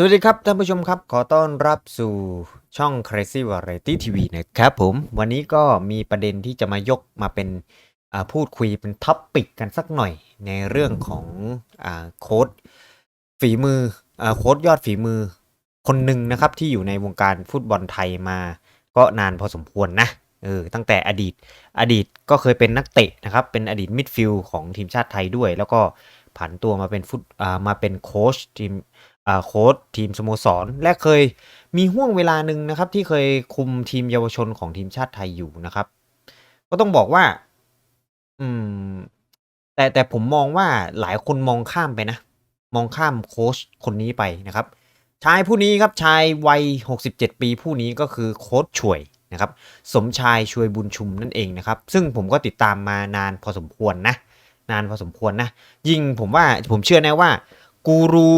สวัสดีครับท่านผู้ชมครับ ขอต้อนรับสู่ช่อง Crazy Variety TV นะครับผม วันนี้ก็มีประเด็นที่จะมายกมาเป็นพูดคุยเป็นท็อปปิกกันสักหน่อยในเรื่องของอโค้ดฝีมืออโค้ดยอดฝีมือคนหนึ่งนะครับ ที่อยู่ในวงการฟุตบอลไทยมาก็นานพอสมควรนะเออตั้งแต่อดีตอดีตก็เคยเป็นนักเตะนะครับ เป็นอดีตมิดฟิลด์ของทีมชาติไทยด้วย แล้วก็ผันตัวมาเป็นฟุตมาเป็นโค้ชทีม โค้ชทีมสโมสร และเคยมีห่วงเวลาหนึ่งนะครับที่เคยคุมทีมเยาวชนของทีมชาติไทยอยู่นะครับ ก็ต้องบอกว่า อืม แต่แต่ผมมองว่าหลายคนมองข้ามไปนะ มองข้ามโค้ชคนนี้ไปนะครับ ชายผู้นี้ครับชายวัย 67 ปีผู้นี้ก็คือโค้ชช่วยนะครับ สมชายช่วยบุญชุมนั่นเองนะครับ ซึ่งผมก็ติดตามมานานพอสมควรนะ นานพอสมควรนะ ยิ่งผมว่าผมเชื่อแน่ว่ากูรู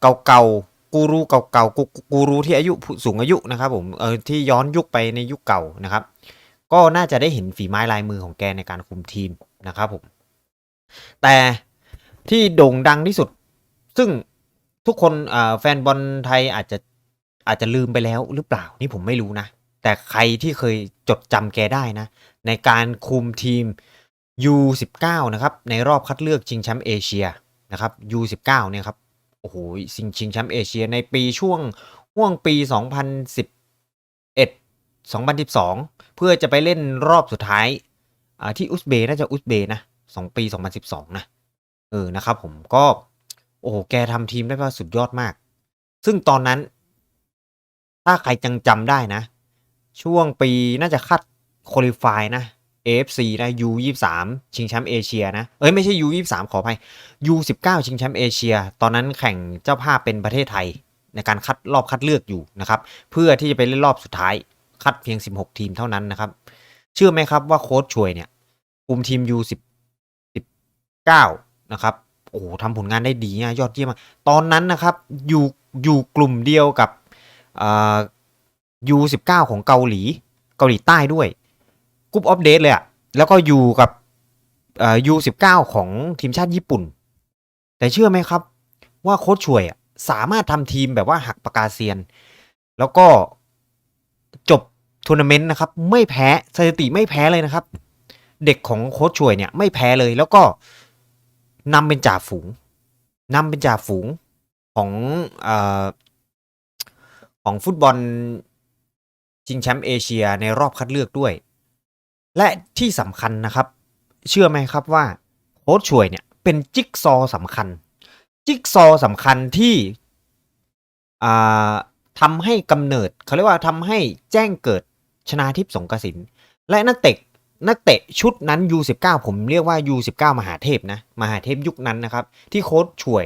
เก่าๆกูรูเก่าๆกูกูรูที่อายุสูงอายุนะครับผมเออที่ย้อนยุคไปในยุคเก่านะครับ ก็น่าจะได้เห็นฝีไม้ลายมือของแกในการคุมทีมนะครับผมแต่ที่โด่งดังที่สุด ซึ่งทุกคนแฟนบอลไทยอาจจะอาจจะลืมไปแล้วหรือเปล่านี่ผมไม่รู้นะ แต่ใครที่เคยจดจำแกได้นะ ในการคุมทีม U19 นะครับ ในรอบคัดเลือกชิงแชมป์เอเชียนะครับ U19 เนี่ยครับ โอ้โหชิงชิงแชมป์เอเชียในปีช่วงห่วงปี 2011 2012 เพื่อจะไปเล่นรอบสุดท้ายอ่าที่อุซเบย์น่าจะอุซเบย์นะสองปี 2012 นะ เออนะครับผมก็ โอ้โห แกทำทีมได้ว่าสุดยอดมาก ซึ่งตอนนั้น ถ้าใครจังจำได้นะ ช่วงปีน่าจะคัดคุริฟายนะ AFC นะ U23 ชิงแชมป์เอเชียนะ เอ้ยไม่ใช่ U23 ขออภัย U19 ชิงแชมป์เอเชีย ตอนนั้นแข่งเจ้าภาพเป็นประเทศไทย ในการคัดรอบคัดเลือกอยู่นะครับ เพื่อที่จะไปเล่นรอบสุดท้าย คัดเพียง 16 ทีมเท่านั้นนะครับ เชื่อไหมครับว่าโค้ชช่วยเนี่ยคุมทีม U10 19นะครับ โอ้ทำผลงานได้ดีนะยอดเยี่ยม ตอนนั้นนะครับอยู่อยู่กลุ่มเดียวกับอ่า U19 ของเกาหลี เกาหลีใต้ด้วย รุ๊ปออฟเดทเลยอะแล้วก็อยู่กับอ่า U19 ของทีมชาติญี่ปุ่น แต่เชื่อไหมครับ ว่าโค้ชช่วยสามารถทำทีมแบบว่าหักปากกาเซียน แล้วก็จบทัวร์นาเมนต์นะครับ ไม่แพ้สถิติไม่แพ้เลยนะครับ เด็กของโค้ชช่วยเนี่ยไม่แพ้เลยแล้วก็นำเป็นจ่าฝูงนำเป็นจ่าฝูงของอของฟุตบอลชิงแชมป์เอเชียในรอบคัดเลือกด้วย และที่สำคัญนะครับ เชื่อไหมครับว่าโค้ชช่วยเนี่ยเป็นจิ๊กซอว์สำคัญ จิ๊กซอว์สำคัญที่อ่าทำให้กำเนิดเขาเรียกว่าทำให้แจ้งเกิดชนาทิพย์สงกสิน และนักเตะนักเตะชุดนั้น U19 ผมเรียกว่า U19 มหาเทพนะ มหาเทพยุคนั้นนะครับ ที่โค้ชช่วย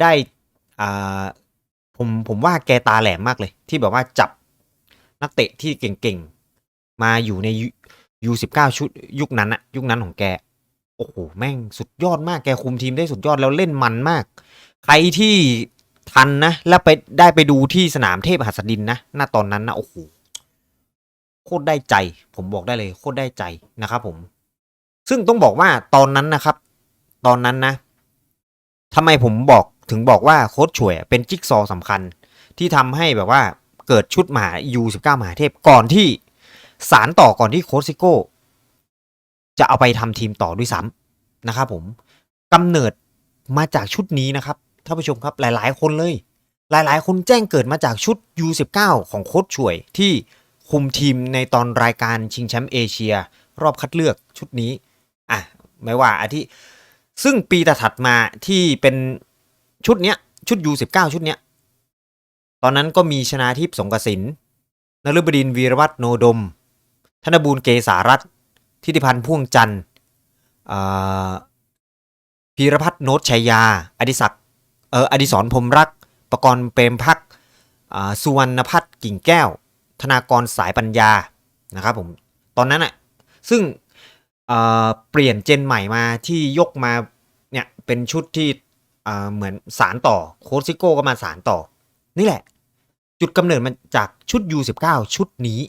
ได้อ่าผมผมว่าแกตาแหลมมากเลย ที่แบบว่าจับนักเตะที่เก่งๆ มาอยู่ใน U19 ชุดยุคนั้นอะยุคนั้นของแก โอ้โห แม่งสุดยอดมากแกคุมทีมได้สุดยอดแล้วเล่นมันมาก ใครที่ทันนะ แล้วไปได้ไปดูที่สนามเทพหัสดินนะณตอนนั้นนะโอ้โหโคตรได้ใจ ผมบอกได้เลย โคตรได้ใจนะครับผม ซึ่งต้องบอกว่าตอนนั้นนะครับ ตอนนั้นนะทำไมผมบอกถึงบอกว่าโค้ชช่วยเป็นจิ๊กซอว์สำคัญ ที่ทำให้แบบว่าเกิดชุดหมหา U19 มหาเทพก่อนที่ สารต่อก่อนที่โค้ชซิโก้ จะเอาไปทำทีมต่อด้วยซ้ำนะครับผมกำเนิดมาจากชุดนี้นะครับท่านผู้ชมครับหลายๆ คนเลย หลายๆ คนแจ้งเกิดมาจากชุด U19 ของโค้ชช่วยที่คุมทีมในตอนรายการชิงแชมป์เอเชีย รอบคัดเลือกชุดนี้อะไม่ว่าอาทิซึ่งปีถัดมาที่เป็นชุดเนี้ยชุด U19 ชุดเนี้ยตอนนั้นก็มีชนาทิพย์สงกสินนฤบดินทร์วีรวัฒโนดม ธนบูรณ์เกษารัตทิติพันธ์พ่วงจันทร์พีรพัฒน์โนตชัยยา อดิศักดิ์เอออดิศรพรมรัก ประกรณ์เปรมพักสุวรรณพัฒน์กิ่งแก้ว ธนากรสายปัญญานะครับผมตอนนั้นอะซึ่งเเปลี่ยนเจนใหม่มาที่ยกมาเนี่ยเป็นชุดที่เเหมือนสารต่อโค้ชซิโก้ก็มาสารต่อ นี่แหละ จุดกำเนิดมันจากชุด U19 ชุดนี้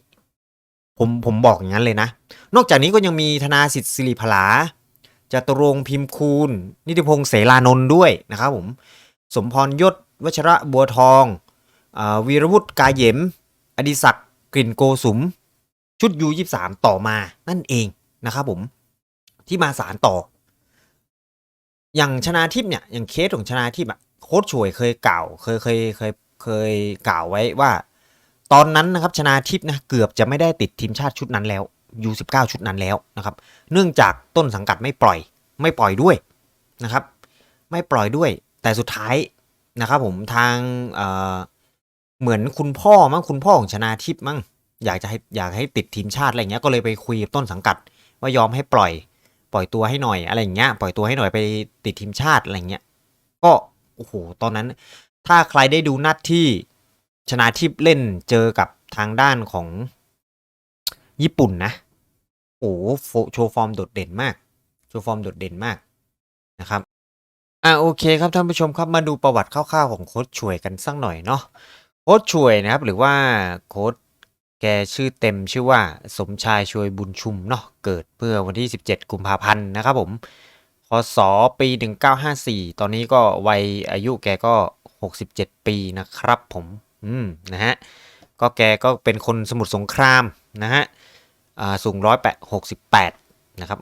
ผมผมบอกอย่างนั้นเลยนะ นอกจากนี้ก็ยังมีธนาสิทธิ์สิริพลาจตุรงพิมพ์คูณ นิติพงษ์เสรานนท์ด้วยนะครับผม สมพรยศวชระบัวทองอวีรวุฒิกายเยม อดิศักดิ์กลิ่นโกสุม ชุดยู23ต่อมานั่นเองนะครับผมที่มาสารต่อ อย่างชนาทิพย์เนี่ยอย่างเคสของชนาทิพย์อะโค้ชช่วยเคยกล่าว เคยเคยเคยเคยกล่าวไว้ว่า ตอนนั้นนะครับชนาทิพย์นะเกือบจะไม่ได้ติดทีมชาติชุดนั้นแล้วยู19ชุดนั้นแล้วนะครับเนื่องจากต้นสังกัดไม่ปล่อย ไม่ปล่อยด้วยนะครับ ไม่ปล่อยด้วย แต่สุดท้ายนะครับผมทางเเหมือนคุณพ่อมั้งคุณพ่อของชนาทิพย์มั้งอยากจะให้อยากให้ติดทีมชาติอะไรเงี้ยก็เลยไปคุยกับต้นสังกัด ว่ายอมให้ปล่อย ปล่อยตัวให้หน่อยอะไรอย่างเงี้ยปล่อยตัวให้หน่อยไปติดทีมชาติอะไรเงี้ยก็โอ้โหตอนนั้น ถ้าใครได้ดูนัดที่ ชนาทิพย์เล่นเจอกับทางด้านของญี่ปุ่นนะ โอ้โหโชว์ฟอร์มโดดเด่นมาก โชว์ฟอร์มโดดเด่นมากนะครับ อ่าโอเคครับท่านผู้ชมครับมาดูประวัติคร่าวๆของโค้ชช่วยกันสักหน่อยเนาะ โค้ชช่วยนะครับหรือว่าโค้ชแกชื่อเต็มชื่อว่าสมชายช่วยบุญชุมเนาะเกิดเพื่อวันที่ 17 กุมภาพันธ์นะครับผมพศปี 1954 ตอนนี้ก็วัยอายุแกก็ 67 ปีนะครับผม อืมนะฮะก็แกก็เป็นคนสมุทรสงครามนะฮะอ่าสูง168นะครับ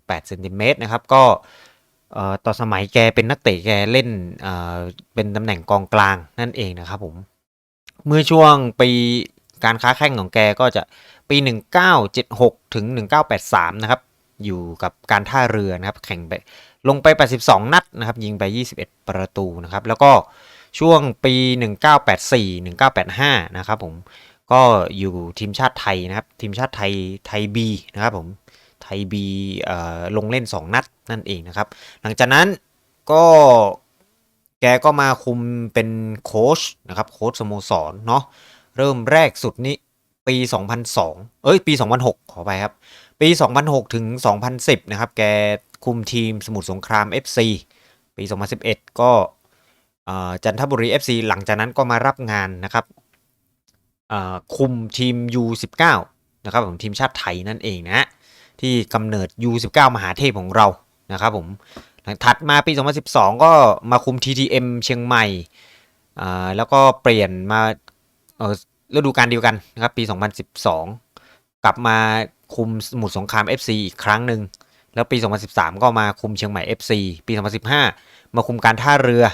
168เซนติเมตรนะครับก็เอ่อตอนสมัยแกเป็นนักเตะแกเล่นเอ่เป็นตำแหน่งกองกลางนั่นเองนะครับผมเมื่อช่วงปีการค้าแข่งของแกก็จะปี 1976 ถึง 1983 นะครับ อยู่กับการท่าเรือนะครับ แข่งไปลงไป 82 นัดนะครับ ยิงไป 21 ประตูนะครับ แล้วก็ ช่วงปี 1984 1985 นะครับผมก็อยู่ทีมชาติไทยนะครับ ทีมชาติไทยไทยบีนะครับผมไทยบีลงเล่น 2 นัดนั่นเองนะครับ หลังจากนั้นก็แกก็มาคุมเป็นโค้ชนะครับโค้ชสโมสรเนาะเริ่มแรกสุดนี้ปี 2002 เอ้ย ปี 2006 ขอไปครับ ปี 2006 ถึง 2010 นะครับ แกคุมทีมสมุทรสงคราม FC ปี 2011 ก็เอ่อ จันทบุรี FC หลังจากนั้นก็มารับงานนะครับคุมทีม U19 นะครับผมทีมชาติไทยนั่นเองนะ ที่กำเนิด U19 มหาเทพของเรานะครับผมถัดมาปี 2012 ก็มาคุม TTM เชียงใหม่แล้วก็เปลี่ยนมาฤดูกาลเดียวกันนะครับปี 2012 กลับมาคุมสมุทรสงคราม FC อีกครั้งหนึ่งแล้วปี 2013 ก็มาคุมเชียงใหม่ FC ปี 2015 มาคุมการท่าเรือ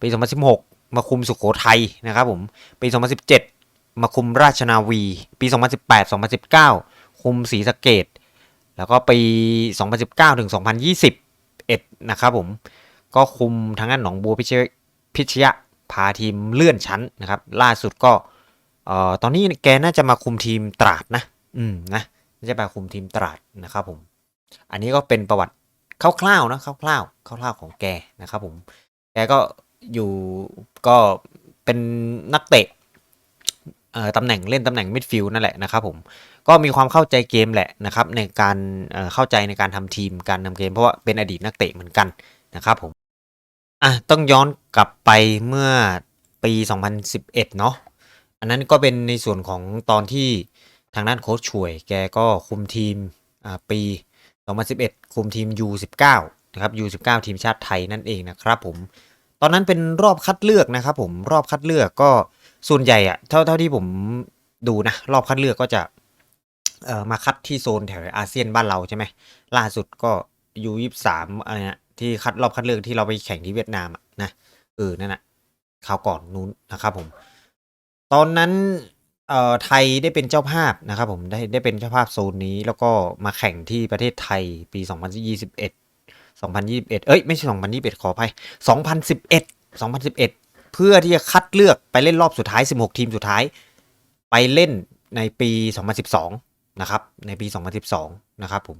ปี 2016 มาคุมสุขโขทัยนะครับผม ปี 2017 มาคุมราชนาวี ปี 2018 2019 คุมศรีสะเกดแล้วก็ปี 2019 ถึง 2021 นะครับผม ก็คุมทางด้านหนองบัวพิชยพิชยะพาทีมเลื่อนชั้นนะครับ ล่าสุดก็เอ่อตอนนี้แกน่าจะมาคุมทีมตราดนะ อืมนะน่าจะมาคุมทีมตราดนะครับผม อันนี้ก็เป็นประวัติคร่าวๆนะคร่าวๆคร่าวๆของแกนะครับผม แกก็ อยู่ก็เป็นนักเตะตำแหน่งเล่นตำแหน่งมิดฟิลด์นั่นแหละนะครับผมก็มีความเข้าใจเกมแหละนะครับในการเเข้าใจในการทำทีมการทำเกม เพราะว่าเป็นอดีตนักเตะเหมือนกันนะครับผมอะต้องย้อนกลับไปเมื่อปี 2011 เนาะอันนั้นก็เป็นในส่วนของตอนที่ทางด้านโค้ชช่วย แกก็คุมทีมอ่าปี 2011 คุมทีม U19 นะครับ U19 ทีมชาติไทยนั่นเองนะครับผม ตอนนั้นเป็นรอบคัดเลือกนะครับ ผมรอบคัดเลือกก็ส่วนใหญ่อะเท่าเท่าที่ผมดูนะ รอบคัดเลือกก็จะเอ่อมาคัดที่โซนแถวอาเซียนบ้านเราใช่ไหมล่าสุดก็ยูยี่สามอะไรนะที่คัดรอบคัดเลือกที่เราไปแข่งที่เวียดนามะนะเออนั่นนะคราวก่อนนู้นนะครับผม ตอนนั้นเอ่อไทยได้เป็นเจ้าภาพนะครับผมได้ได้เป็นเจ้าภาพโซนนี้ แล้วก็มาแข่งที่ประเทศไทยปี 2021 2021 เอ้ยไม่ใช่ 2021 ขออภัย 2011 2011 เพื่อที่จะคัดเลือกไปเล่นรอบสุดท้าย 16 ทีมสุดท้าย ไปเล่นในปี 2012 นะครับ ในปี 2012 นะครับผม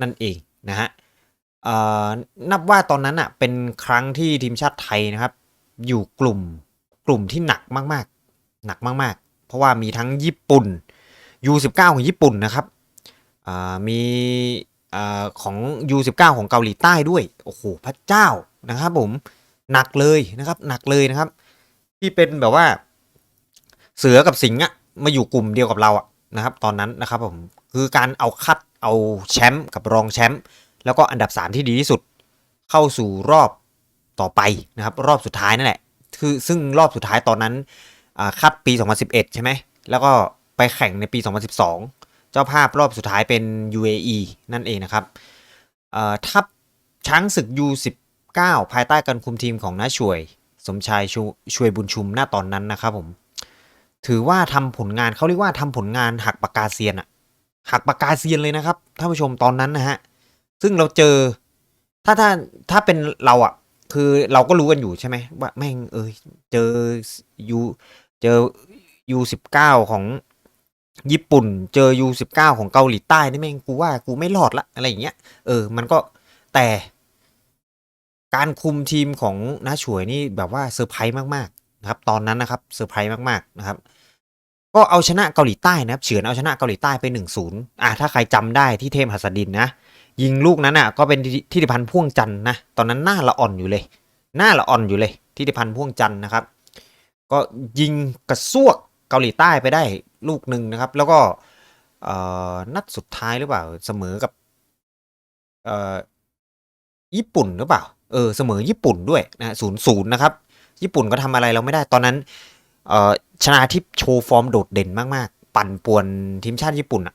นั่นเองนะฮะเอ่อนับว่าตอนนั้นอะเป็นครั้งที่ทีมชาติไทยนะครับ อยู่กลุ่มกลุ่มที่หนักมากๆ หนักมากๆ เพราะว่ามีทั้งญี่ปุ่น U19 ของญี่ปุ่นนะครับอ่ามี ของ U19 ของเกาหลีใต้ด้วย โอ้โห พระเจ้านะครับผมหนักเลยนะครับ หนักเลยนะครับ ที่เป็นแบบว่า เสือกับสิงห์อะมาอยู่กลุ่มเดียวกับเราอะนะครับ ตอนนั้นนะครับผมคือการเอาคัดเอาแชมป์กับรองแชมป์แล้วก็อันดับ3ที่ดีที่สุด เข้าสู่รอบต่อไปนะครับ รอบสุดท้ายนั่นแหละคือซึ่งรอบสุดท้ายตอนนั้นคัดปี 2011 ใช่ไหมแล้วก็ไปแข่งในปี 2012 เจ้าภาพรอบสุดท้ายเป็น UAE นั่นเองนะครับทัพช้างศึก U19 ภายใต้การคุมทีมของน้าช่วย สมชายชช่วยบุญชุมหน้าตอนนั้นนะครับผม ถือว่าทำผลงานเขาเรียกว่าทำผลงานหักปากกาเซียนอะหักปากกาเซียนเลยนะครับท่านผู้ชมตอนนั้นนะฮะ ซึ่งเราเจอถ้าถ้าถ้าเป็นเราอะคือเราก็รู้กันอยู่ใช่ไหมว่าแม่งเอยเจอยูเจอยูสิบเก้าของ ญี่ปุ่นเจอยูสิบเก้าของเกาหลีใต้นี่แม่งกูว่ากูไม่รอดละอะไรอย่างเงี้ยเออมันก็แต่การคุมทีมของน้าฉวยนี่แบบว่าเซอร์ไพรส์มากๆนะครับตอนนั้นนะครับเซอร์ไพรส์มากๆนะครับก็เอาชนะเกาหลีใต้นะครับเฉือนเอาชนะเกาหลีใต้ไป1นศูนย์อะถ้าใครจำได้ที่เทมหัสดินนะยิงลูกนั้นอะก็เป็นทิติพันธ์พ่วงจันนะตอนนั้นหน้าละอ่อนอยู่เลย หน้าละอ่อนอยู่เลยทิติพันธ์พ่วงจันนะครับ ก็ยิงกระซวก เกาหลีใต้ไปได้ลูกหนึ่งนะครับ แล้วก็เอนัดสุดท้ายหรือเปล่า เสมอกับเอญี่ปุ่นหรือเปล่า เออเสมอญี่ปุ่นด้วยนะศูนย์ศูนย์นะครับ ญี่ปุ่นก็ทำอะไรเราไม่ได้ตอนนั้นเอชนาทิพโชว์ฟอร์มโดดเด่นมากๆ ปั่นป่วนทีมชาติญี่ปุ่นอะ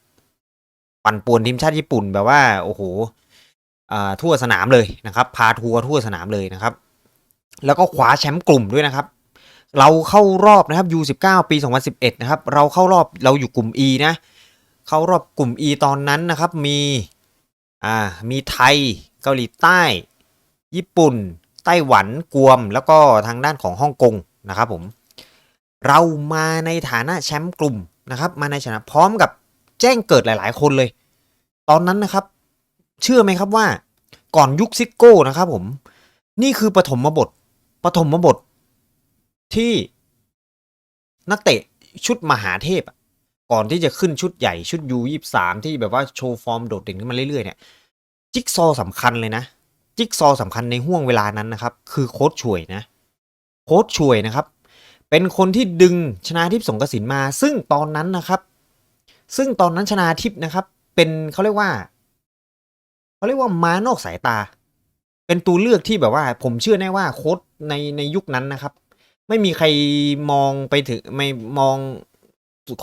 ปั่นป่วนทีมชาติญี่ปุ่นแบบว่าโอ้โหทั่วสนามเลยนะครับ พาทัวร์ทั่วสนามเลยนะครับ แล้วก็คว้าแชมป์กลุ่มด้วยนะครับ เราเข้ารอบนะครับ U19 ปี 2011 นะครับ เราเข้ารอบเราอยู่กลุ่ม E นะ เข้ารอบกลุ่ม E ตอนนั้นนะครับ มี อ่า มีไทย เกาหลีใต้ ญี่ปุ่น ไต้หวัน กวม แล้วก็ทางด้านของฮ่องกงนะครับผม เรามาในฐานะแชมป์กลุ่มนะครับ มาในฐานะพร้อมกับแจ้งเกิดหลาย ๆ คนเลย ตอนนั้นนะครับ เชื่อไหมครับว่า ก่อนยุคซิโก้นะครับผม นี่คือปฐมบท ปฐมบท ที่นักเตะชุดมหาเทพก่อนที่จะขึ้นชุดใหญ่ชุดยูยี่สามที่แบบว่าโชว์ฟอร์มโดดเด่นขึ้นมาเรื่อยๆเนี่ยจิ๊กซอว์สำคัญเลยนะ จิ๊กซอว์สำคัญในห่วงเวลานั้นนะครับ คือโค้ชช่วยนะ โค้ชช่วยนะครับ เป็นคนที่ดึงชนาทิพย์สงกระสินมา ซึ่งตอนนั้นนะครับ ซึ่งตอนนั้นชนาทิพย์นะครับ เป็นเขาเรียกว่าเขาเรียกว่าม้านอกสายตา เป็นตัวเลือกที่แบบว่า ผมเชื่อแน่ว่าโค้ชในในยุคนั้นนะครับ ไม่มีใครมองไปถึงไม่มอง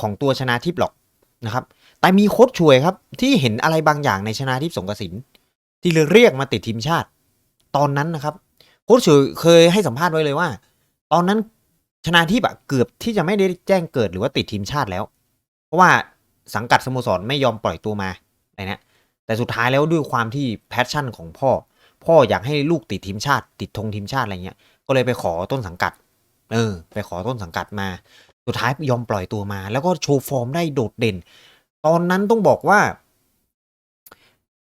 ของตัวชนาทิพย์หรอกนะครับ แต่มีโค้ชช่วยครับ ที่เห็นอะไรบางอย่างในชนาทิพย์สงกสินที่เลยเรียกมาติดทีมชาติ ตอนนั้นนะครับ โค้ชช่วยเคยให้สัมภาษณ์ไว้เลยว่า ตอนนั้นชนาทิพย์อะเกือบที่จะไม่ได้แจ้งเกิดหรือว่าติดทีมชาติแล้ว เพราะว่าสังกัดสโมสรไม่ยอมปล่อยตัวมาอะไรเนะแต่สุดท้ายแล้วด้วยความที่แพชชั่นของพ่อ พ่ออยากให้ลูกติดทีมชาติ ติดธงทีมชาติอะไรเงี้ย ก็เลยไปขอต้นสังกัด เออ ไปขอต้นสังกัดมา สุดท้ายยอมปล่อยตัวมา แล้วก็โชว์ฟอร์มได้โดดเด่น ตอนนั้นต้องบอกว่า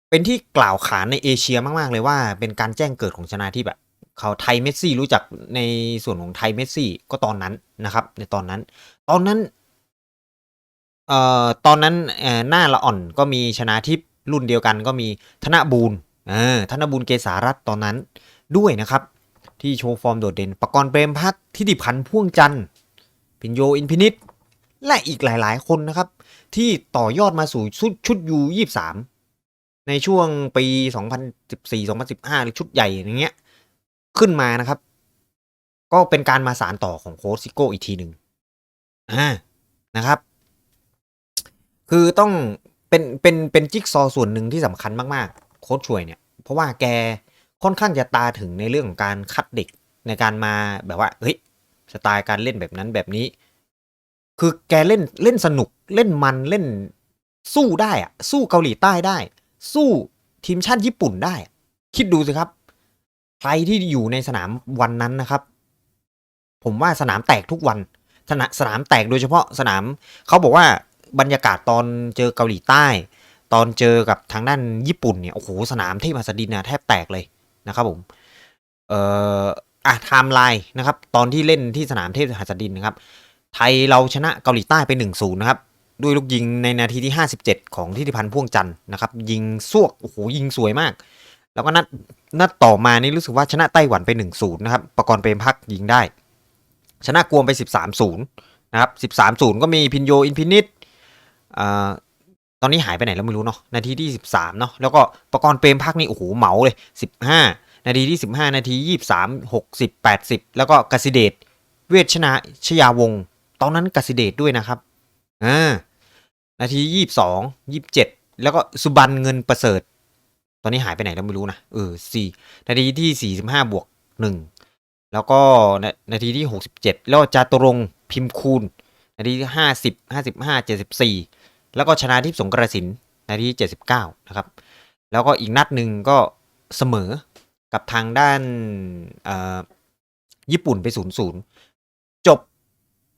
เป็นที่กล่าวขานในเอเชียมากๆ เลยว่า เป็นการแจ้งเกิดของชนาทิพย์อะเขาไทยเมสซี่รู้จักในส่วนของไทยเมสซี่ก็ตอนนั้นนะครับ ในตอนนั้น ตอนนั้นเอ่อตอนนั้นหน้าละอ่อนก็มีชนาทิพย์รุ่นเดียวกันก็มีธนบูรณ์เออธนบูรณ์เกษารัตตอนนั้นด้วยนะครับ ที่โชว์ฟอร์มโดดเด่นปกรณ์เปรมพักทิติพันธ์พ่วงจันทร์พินโยอินพินิษและอีกหลายๆ คนนะครับ ที่ต่อยอดมาสู่ชุดชุดยูยี่สามในช่วงปี 2014-2015 หรือชุดใหญ่อย่างเงี้ย ขึ้นมานะครับ ก็เป็นการมาสารต่อของโค้ชซิโก้อีกทีหนึ่งอ่านะครับ คือต้องเป็นเป็นเป็นจิ๊กซอส่วนหนึ่งที่สำคัญมาก ๆ โค้ชช่วยเนี่ย เพราะว่าแก ค่อนข้างจะตาถึงในเรื่องของการคัดเด็กในการมาแบบว่าเฮ้ยสไตล์การเล่นแบบนั้นแบบนี้ คือแกเล่นเล่นสนุกเล่นมันเล่นสู้ได้อะสู้เกาหลีใต้ได้ สู้ทีมชาติญี่ปุ่นได้ คิดดูสิครับ ใครที่อยู่ในสนามวันนั้นนะครับ ผมว่าสนามแตกทุกวันสนาสนามแตกโดยเฉพาะสนามเขาบอกว่าบรรยากาศตอนเจอเกาหลีใต้ ตอนเจอกับทางด้านญี่ปุ่นเนี่ยโอ้โหสนามเทพหัสดินนะแทบแตกเลย นะครับผม เอ่ออะไทม์ไลน์นะครับ ตอนที่เล่นที่สนามเทพหัสดินนะครับ ไทยเราชนะเกาหลีใต้ไป1นศูนย์นะครับ ด้วยลูกยิงในนาทีที่ 57 ของทิติพันธ์พ่วงจันทร์นะครับ ยิงสวกโอ้โหยิงสวยมาก แล้วก็นัดนัดต่อมานี่รู้สึกว่าชนะไต้หวันไป1นศูนย์นะครับประกรณ์เปรมพักยิงได้ ชนะกวมไป 13ศูนย์นะครับ13ศูนย์ก็มีพินโยอินพินิตอ่า ตอนนี้หายไปไหนแล้วไม่รู้เนาะนาทีที่13เนาะแล้วก็ประกรณ์เปรมพักนี่โอ้โหเหมาเลย 15 นาทีที่ 15 นาที 23 60 80 แล้วก็กสิเดชเวชชนะชยาวงตอนนั้นกสิเดชด้วยนะครับอ่านาที 22 27 แล้วก็สุบันเงินประเสริฐ ตอนนี้หายไปไหนแล้วไม่รู้นะเออสี่นาทีที่ 45 บวก 1 แล้วก็นานาทีที่ 67 แล้วจาตุรงพิมพ์คูณ นาทีที่ 50 55 74 แล้วก็ชนะทิพย์สงกระสินนาที่79 นะครับ แล้วก็อีกนัดหนึ่งก็เสมอกับทางด้านญี่ปุ่นไป0ูนย์จบ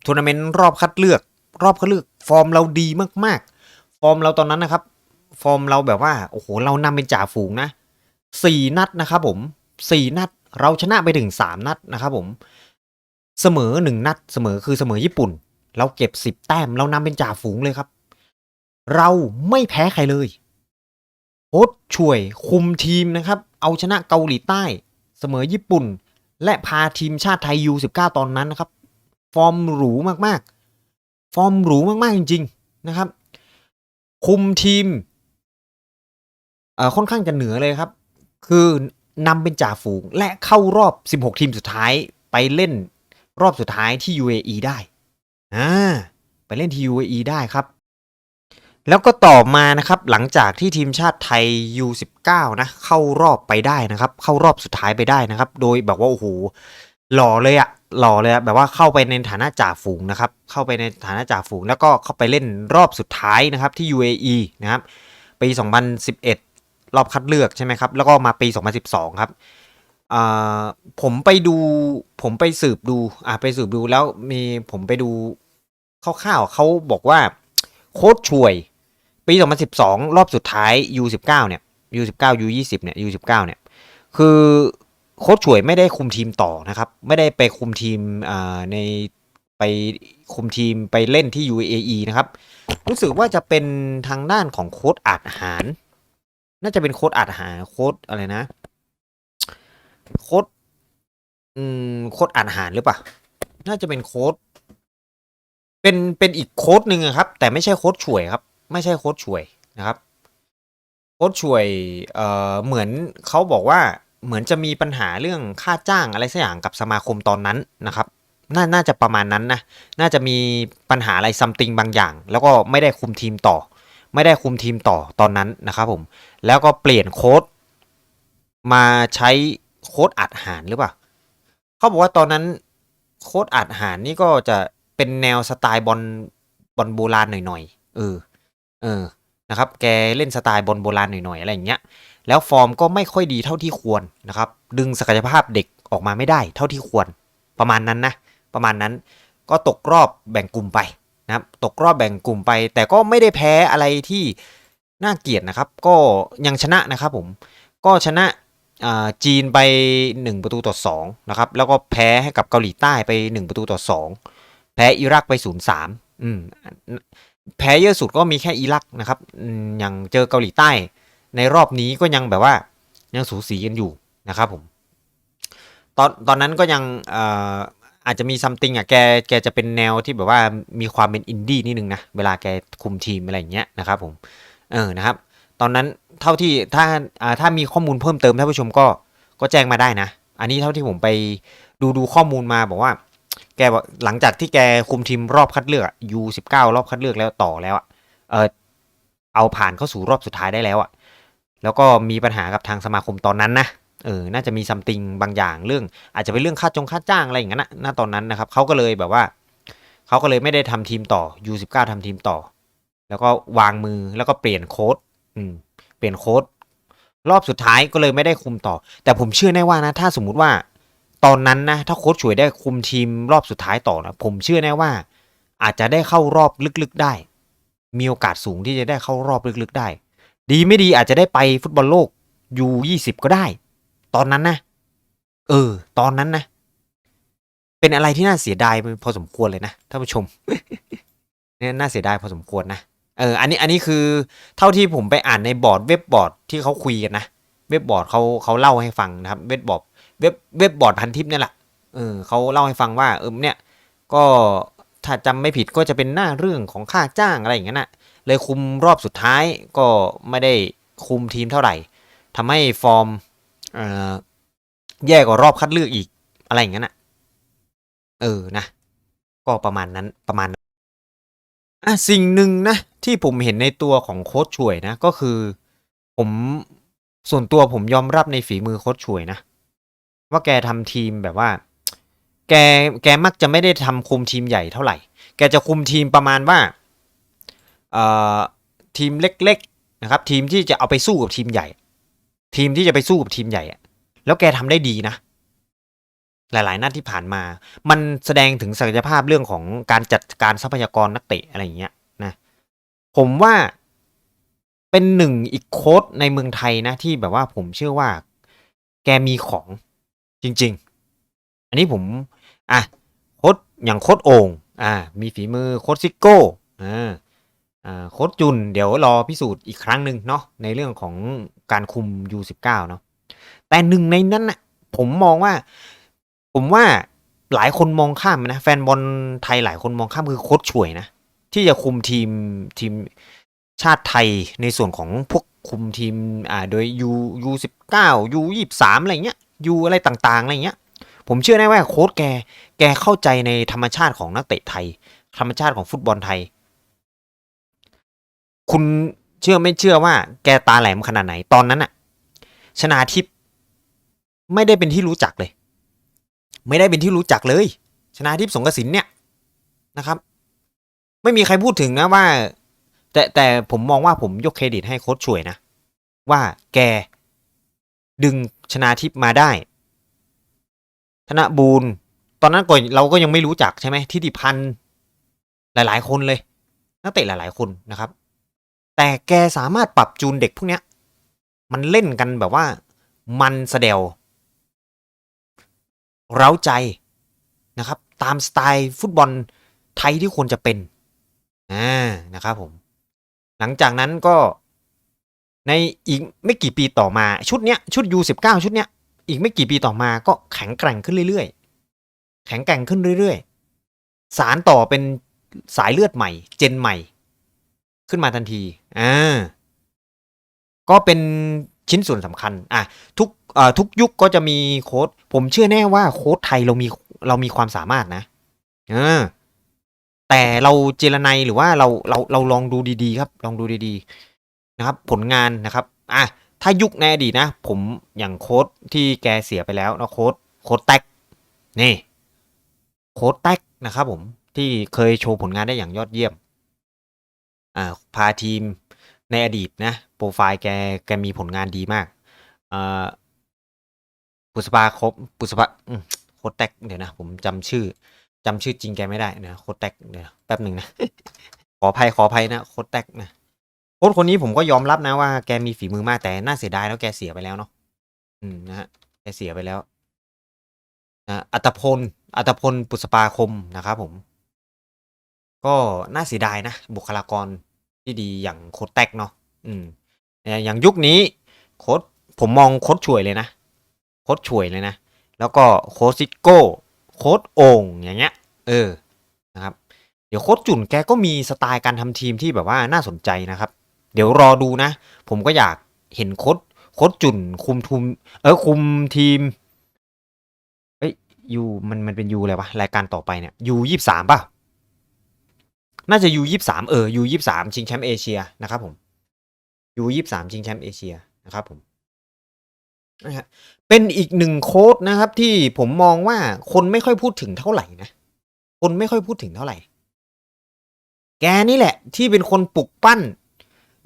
ทัวร์นาเมนต์รอบคัดเลือก รอบคัดเลือก ฟอร์มเราดีมากๆ ฟอร์มเราตอนนั้นนะครับ ฟอร์มเราแบบว่า โอ้โห เรานำเป็นจ่าฝูงนะสี่นัดนะครับผมสี่นัด เราชนะไปถึงสามนัดนะครับผม เสมอหนึ่งนัด เสมอคือเสมอญี่ปุ่น เราเก็บสิบแต้ม เรานำเป็นจ่าฝูงเลยครับ เราไม่แพ้ใครเลยโค้ชช่วยคุมทีมนะครับ เอาชนะเกาหลีใต้ เสมอญี่ปุ่น และพาทีมชาติไทยยู19ตอนนั้นนะครับ ฟอร์มหรูมากๆ ฟอร์มหรูมากๆจริง ๆนะครับ คุมทีมเอ่อค่อนข้างจะเหนือเลยครับ คือนำเป็นจ่าฝูงและเข้ารอบ 16 ทีมสุดท้ายไปเล่นรอบสุดท้ายที่ UAE ได้อ่าไปเล่นที่ UAE ได้ครับ แล้วก็ต่อมานะครับหลังจากที่ทีมชาติไทย U19 นะเข้ารอบไปได้นะครับ เข้ารอบสุดท้ายไปได้นะครับ โดยแบบว่าโอ้โหหล่อเลยอะหล่อเลยอะแบบว่าเข้าไปในฐานะจ่าฝูงนะครับ เข้าไปในฐานะจ่าฝูง แล้วก็เข้าไปเล่นรอบสุดท้ายนะครับที่ UAE นะครับปี 2011 รอบคัดเลือกใช่ไหมครับ แล้วก็มาปี 2012 ครับผมไปดูผมไปสืบดูอ่าไปสืบดูแล้วมีผมไปดูคร่าวๆเขาบอกว่าโค้ชช่วย ปี 2012 รอบสุดท้าย U19 เนี่ย U19 U20 เนี่ย U19 เนี่ย คือโค้ชช่วยไม่ได้คุมทีมต่อนะครับ ไม่ได้ไปคุมทีมอ่าในไปคุมทีมไปเล่นที่ UAE นะครับ รู้สึกว่าจะเป็นทางด้านของโค้ดอาหาร น่าจะเป็นโค้ดอาหารโค้ดอะไรนะ โค้ดอืมโค้ดอาหารหรือเปล่า น่าจะเป็นโค้ดเป็นเป็นอีกโค้ดหนึ่งครับ แต่ไม่ใช่โค้ดช่วยครับ ไม่ใช่โค้ดช่วยนะครับโค้ชช่วยเอ่อเหมือนเขาบอกว่าเหมือนจะมีปัญหาเรื่องค่าจ้างอะไรสักอย่างกับสมาคมตอนนั้นนะครับน่าน่าจะประมาณนั้นนะ น่าจะมีปัญหาอะไรซัมติงบางอย่าง แล้วก็ไม่ได้คุมทีมต่อ ไม่ได้คุมทีมต่อตอนนั้นนะครับผม แล้วก็เปลี่ยนโค้ดมาใช้โค้ดอัดหารหรือเปล่า เขาบอกว่าตอนนั้นโค้ดอัดหารนี่ก็จะเป็นแนวสไตล์บอลบอลโบราณหน่อยๆ เออ เออนะครับ แกเล่นสไตล์บอลโบราณหน่อยๆอะไรอย่างเงี้ย แล้วฟอร์มก็ไม่ค่อยดีเท่าที่ควรนะครับ ดึงศักยภาพเด็กออกมาไม่ได้เท่าที่ควร ประมาณนั้นนะ ประมาณนั้น ก็ตกรอบแบ่งกลุ่มไปนะครับ ตกรอบแบ่งกลุ่มไป แต่ก็ไม่ได้แพ้อะไรที่น่าเกลียดนะครับ ก็ยังชนะนะครับผม ก็ชนะจีนไป 1 ประตูต่อ2นะครับ แล้วก็แพ้ให้กับเกาหลีใต้ไป 1 ประตูต่อ 2 แพ้อิรักไป 0-3อืม แพ้เยอะสุดก็มีแค่อิรักนะครับอย่างเจอเกาหลีใต้ ในรอบนี้ก็ยังแบบว่ายังสูสีกันอยู่นะครับผมตอนตอนนั้นก็ยังอาจจะมีซัมติงอะแกแกจะเป็นแนวที่แบบว่ามีความเป็นอินดี้นิดนึงนะเวลาแกคุมทีมอะไรอย่างเงี้ยนะครับผมเออนะครับ ตอนนั้นเท่าที่ถ้าถ้ามีข้อมูลเพิ่มเติมท่านผู้ชมก็ก็แจ้งมาได้นะ อันนี้เท่าที่ผมไปดูดูข้อมูลมาบอกว่า แกบอกหลังจากที่แกคุมทีมรอบคัดเลือกยูสิบเก้ารอบคัดเลือกแล้วต่อแล้วเออเอาผ่านเข้าสู่รอบสุดท้ายได้แล้วอะแล้วก็มีปัญหากับทางสมาคมตอนนั้นนะเออ น่าจะมีซัมติงบางอย่างเรื่อง อาจจะเป็นเรื่องค่าจงค่าจ้างอะไรอย่างนั้นนะณตอนนั้นนะครับเขาก็เลยแบบว่าเขาก็เลยไม่ได้ทำทีมต่อ U19 ทำทีมต่อ แล้วก็วางมือแล้วก็เปลี่ยนโค้ดอืม เปลี่ยนโค้ดรอบสุดท้ายก็เลยไม่ได้คุมต่อ แต่ผมเชื่อแน่ว่านะ ถ้าสมมุติว่า ตอนนั้นนะถ้าโค้ชช่วยได้คุมทีมรอบสุดท้ายต่อนะผมเชื่อแน่ว่า อาจจะได้เข้ารอบลึกๆได้ มีโอกาสสูงที่จะได้เข้ารอบลึกๆได้ ดีไม่ดีอาจจะได้ไปฟุตบอลโลกยูยี่สิบก็ได้ ตอนนั้นนะ เออ ตอนนั้นนะ เป็นอะไรที่น่าเสียดายพอสมควรเลยนะท่านผู้ชมเนี่ยน่าเสียดายพอสมควรนะเอออันนี้อันนี้คือเท่าที่ผมไปอ่านในบอร์ดเว็บบอร์ดที่เขาคุยกันนะเว็บบอร์ดเขาเขาเล่าให้ฟังนะครับ เว็บบอร์ด เว็บเว็บบอร์ดพันทิปเนี่ยแหละเออเขาเล่าให้ฟังว่าเออเนี่ยก็ถ้าจำไม่ผิดก็จะเป็นหน้าเรื่องของค่าจ้างอะไรอย่างนั้นนะเลยคุมรอบสุดท้ายก็ไม่ได้คุมทีมเท่าไหร่ทำให้ฟอร์มเออแย่กว่ารอบคัดเลือกอีกอะไรอย่างนั้นอะเออนะ ก็ประมาณนั้นประมาณนั้นอะสิ่งหนึ่งนะ ที่ผมเห็นในตัวของโค้ชช่วยนะ ก็คือ ผมส่วนตัวผมยอมรับในฝีมือโค้ชช่วยนะ ว่าแกทำทีมแบบว่า แกแกมักจะไม่ได้ทำคุมทีมใหญ่เท่าไหร่ แกจะคุมทีมประมาณว่าเอ่อทีมเล็กๆนะครับ ทีมที่จะเอาไปสู้กับทีมใหญ่ ทีมที่จะไปสู้กับทีมใหญ่แล้วแกทำได้ดีนะ หลายๆนัดที่ผ่านมา มันแสดงถึงศักยภาพเรื่องของการจัดการทรัพยากรนักเตะอะไรอย่างเงี้ยนะผมว่าเป็นหนึ่งอีกโค้ดในเมืองไทยนะที่แบบว่าผมเชื่อว่า แกมีของ จริง ๆ อันนี้ผมอะโค้ดอย่างโค้ดโอ่งอ่ามีฝีมือโค้ดซิโก้อ่าอ่าโค้ดจุนเดี๋ยวรอพิสูจน์อีกครั้งหนึ่งเนาะในเรื่องของการคุม U19 เนาะแต่หนึ่งในนั้นนะผมมองว่า ผมว่าหลายคนมองข้ามนะ แฟนบอลไทยหลายคนมองข้ามคือโค้ดช่วยนะ ที่จะคุมทีมทีมชาติไทยในส่วนของพวกคุมทีมอ่าโดย U U สิบเก้า U ยี่สามอะไรเงี้ย U อะไรต่างๆอะไรเงี้ย ผมเชื่อแน่ว่าโค้ดแก แกเข้าใจในธรรมชาติของนักเตะไทย ธรรมชาติของฟุตบอลไทย คุณเชื่อไม่เชื่อว่า แกตาแหลมขนาดไหนตอนนั้นอะชนาทิพย์ไม่ได้เป็นที่รู้จักเลย ไม่ได้เป็นที่รู้จักเลย ชนาทิพย์สงกระสินเนี่ยนะครับ ไม่มีใครพูดถึงนะว่า แต่แต่ผมมองว่าผมยกเครดิตให้โค้ชช่วยนะ ว่าแก ดึงชนาทิพย์มาได้ ธนบูรณ์ตอนนั้นก่อนเราก็ยังไม่รู้จักใช่ไหมทิติพันธ์หลาย ๆ คนเลยนักเตะหลาย ๆ คนนะครับ แต่แกสามารถปรับจูนเด็กพวกเนี้ย มันเล่นกันแบบว่า มันแสดวเร้าใจนะครับ ตามสไตล์ฟุตบอลไทยที่ควรจะเป็นอ่านะครับผม หลังจากนั้นก็ ในอีกไม่กี่ปีต่อมาชุดเนี้ยชุด U19 ชุดเนี้ยอีกไม่กี่ปีต่อมาก็แข็งแกร่งขึ้นเรื่อยๆ แข็งแกร่งขึ้นเรื่อยๆ สารต่อเป็นสายเลือดใหม่ เจนใหม่ ขึ้นมาทันทีอ่าก็เป็นชิ้นส่วนสำคัญอะทุกเอ่อทุกยุคก็จะมีโค้ด ผมเชื่อแน่ว่าโค้ดไทยเรามีเรามีความสามารถนะเออแต่เราเจรไนหรือว่าเราเราเราลองดูดีๆ ครับ ลองดูดีๆ นะครับผลงานนะครับอะถ้ายุคในอดีตนะ ผมอย่างโค้ดที่แกเสียไปแล้วนะโค้ดโค้ดแท็กนี่โค้ดแท็กนะครับผมที่เคยโชว์ผลงานได้อย่างยอดเยี่ยมอ่าพาทีมในอดีตนะโปรไฟล์แกแกมีผลงานดีมากอ่าปุษภาครบปุษภาโค้ดแท็กเดี๋ยวนะ ผมจำชื่อจำชื่อจริงแกไม่ได้นะโค้ดแท็กเดี๋ยวแป๊บหนึ่งนะ ขออภัยขออภัยนะโค้ดแท็กนะ โค้ชคนนี้ผมก็ยอมรับนะว่าแกมีฝีมือมากแต่น่าเสียดายแล้วแกเสียไปแล้วเนาะอืมนะฮะแกเสียไปแล้วนะอัตพลอัตพลปุษปาคมนะครับผม ก็น่าเสียดายนะ บุคลากรที่ดีอย่างโค้ดแท็กเนาะอืมอย่างยุคนี้โค้ดผมมองโค้ดช่วยเลยนะโค้ดช่วยเลยนะ แล้วก็โค้ดซิโก้โค้ดโอ่งอย่างเงี้ย เออนะครับ เดี๋ยวโค้ดจุ่นแกก็มีสไตล์การทำทีมที่แบบว่าน่าสนใจนะครับ เดี๋ยวรอดูนะ ผมก็อยากเห็นโค้ดโค้ดจุนคุมทุม เออคุมทีมเอ้ยยูมันมันเป็นยูอะไรวะรายการต่อไปเนี่ยยูยี่สามป่ะ น่าจะยูยี่สามเออยูยี่สามชิงแชมป์เอเชียนะครับผมยูยี่สามชิงแชมป์เอเชียนะครับผมนะฮะเป็นอีกหนึ่งโค้ดนะครับที่ผมมองว่าคนไม่ค่อยพูดถึงเท่าไหร่นะ คนไม่ค่อยพูดถึงเท่าไหร่ แกนี่แหละ ที่เป็นคนปลุกปั้น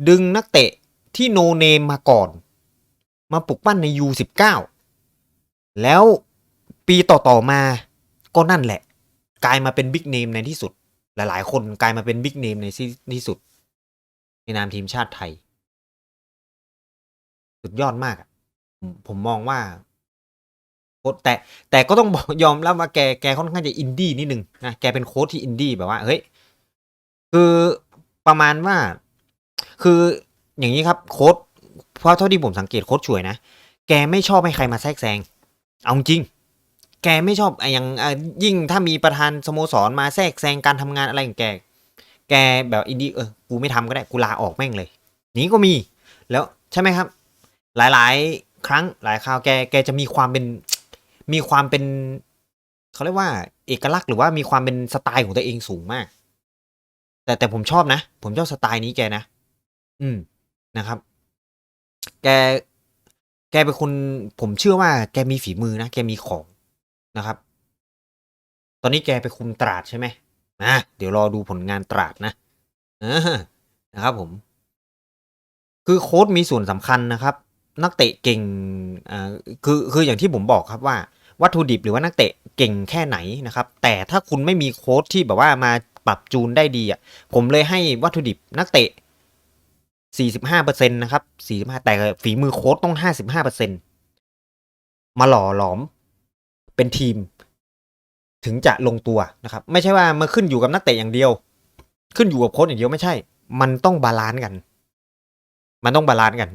ดึงนักเตะที่โนเนมมาก่อน มาปลุกปั้นใน U19 แล้วปีต่อๆมาก็นั่นแหละ กลายมาเป็นบิ๊กเนมในที่สุด หลายๆ คนกลายมาเป็นบิ๊กเนมในที่สุด ในนามทีมชาติไทย สุดยอดมากผมมองว่าแต่แต่ก็ต้องบอกยอมรับว่าแกแกค่อนข้างจะอินดี้นิดนึงนะแกเป็นโค้ชที่อินดี้แบบว่า เฮ้ย คือประมาณว่า คืออย่างนี้ครับโค้ดเพราะเท่าที่ผมสังเกตโค้ดช่วยนะ แกไม่ชอบให้ใครมาแทรกแซง เอาจริง แกไม่ชอบอย่างยิ่งถ้ามีประธานสโมสรมาแทรกแซงการทำงานอะไรของแก แกแบบอินดี้เออ กูไม่ทำก็ได้ กูลาออกแม่งเลย นี้ก็มี แล้วใช่ไหมครับ หลาย ๆ ครั้งหลายคราวแก แกจะมีความเป็น มีความเป็นเขาเรียกว่า เอกลักษณ์หรือว่ามีความเป็นสไตล์ของตัวเองสูงมาก แต่แต่ผมชอบนะ ผมชอบสไตล์นี้แกนะ อืมนะครับ แก แกเป็นคนผมเชื่อว่าแกมีฝีมือนะ แกมีของนะครับ ตอนนี้แกไปคุมตราดใช่ไหมนะเดี๋ยวรอดูผลงานตราดนะออนะครับผม คือโค้ดมีส่วนสำคัญนะครับ นักเตะเก่งอ่าคือคืออย่างที่ผมบอกครับว่าวัตถุดิบหรือว่านักเตะเก่งแค่ไหนนะครับ แต่ถ้าคุณไม่มีโค้ดที่แบบว่ามาปรับจูนได้ดีอะผมเลยให้วัตถุดิบนักเตะ 45%นะครับ45แต่ฝีมือโค้ดต้อง 55%มาหล่อหลอมเป็นทีม ถึงจะลงตัวนะครับ ไม่ใช่ว่ามาขึ้นอยู่กับนักเตะอย่างเดียว ขึ้นอยู่กับโค้ดอย่างเดียวไม่ใช่ มันต้องบาลานซ์กัน มันต้องบาลานซ์กัน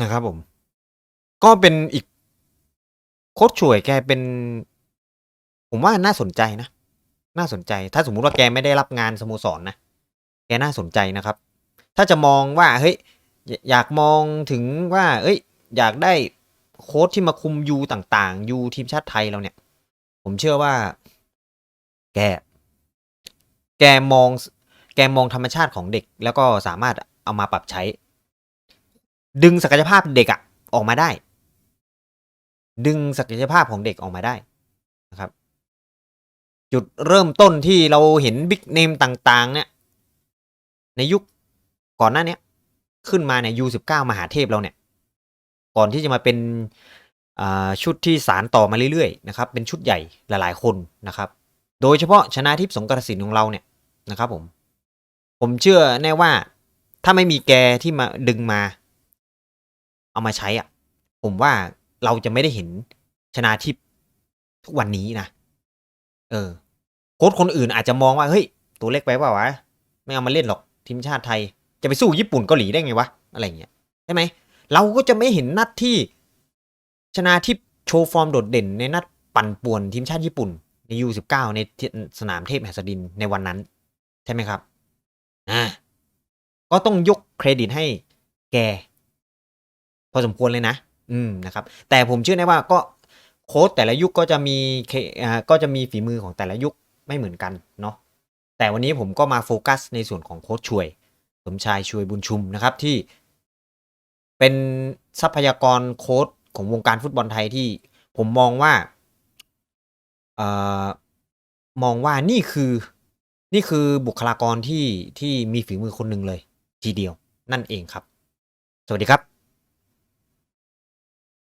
นะครับผม ก็เป็นอีกโค้ชช่วยแกเป็น ผมว่าน่าสนใจนะ น่าสนใจ ถ้าสมมุติว่าแกไม่ได้รับงานสโมสรนะแกน่าสนใจนะครับ ถ้าจะมองว่าเฮ้ยอยากมองถึงว่า เอ้ย อยากได้โค้ชที่มาคุมยูต่างๆยูทีมชาติไทยเราเนี่ย ผมเชื่อว่า แก แกมอง แกมองธรรมชาติของเด็ก แล้วก็สามารถเอามาปรับใช้ ดึงศักยภาพเด็กอะออกมาได้ ดึงศักยภาพของเด็กออกมาได้นะครับ จุดเริ่มต้นที่เราเห็นบิ๊กเนมต่าง ๆ เนี่ย ในยุค ก่อนหน้าเนี้ยขึ้นมาเนี่ยยูสิบเก้ามหาเทพเราเนี่ย ก่อนที่จะมาเป็นอ่าชุดที่สารต่อมาเรื่อยๆนะครับ เป็นชุดใหญ่หลายๆคนนะครับ โดยเฉพาะชนะทิพย์สงกรสินของเราเนี่ยนะครับผม ผมเชื่อแน่ว่าถ้าไม่มีแกที่มาดึงมา เอามาใช้อะ ผมว่าเราจะไม่ได้เห็นชนะทิพย์ทุกวันนี้นะ เออ โค้ชคนอื่นอาจจะมองว่า เฮ้ย ตัวเล็กไปเปล่าวะ ไม่เอามาเล่นหรอกทีมชาติไทย จะไปสู้ญี่ปุ่นเกาหลีได้ไงวะอะไรเงี้ยใช่ไหมเราก็จะไม่เห็นนัดที่ชนะทิพย์โชว์ฟอร์มโดดเด่นในนัดปั่นป่วนทีมชาติญี่ปุ่นในยูสิบเก้าในสนามเทพหัสดินในวันนั้น ใช่ไหมครับอ่าก็ต้องยกเครดิตให้แก พอสมควรเลยนะ อืมนะครับ แต่ผมเชื่อแน่ว่าก็โค้ชแต่ละยุคก็จะมีเคอ่าก็จะมีฝีมือของแต่ละยุคไม่เหมือนกันเนาะแต่วันนี้ผมก็มาโฟกัสในส่วนของโค้ชช่วย สมชายช่วยบุญชุมนะครับที่ เป็นทรัพยากรโค้ดของวงการฟุตบอลไทยที่ผมมองว่าเอ่อมองว่านี่คือ นี่คือบุคลากรที่ที่มีฝีมือคนหนึ่งเลย ทีเดียวนั่นเองครับ สวัสดีครับ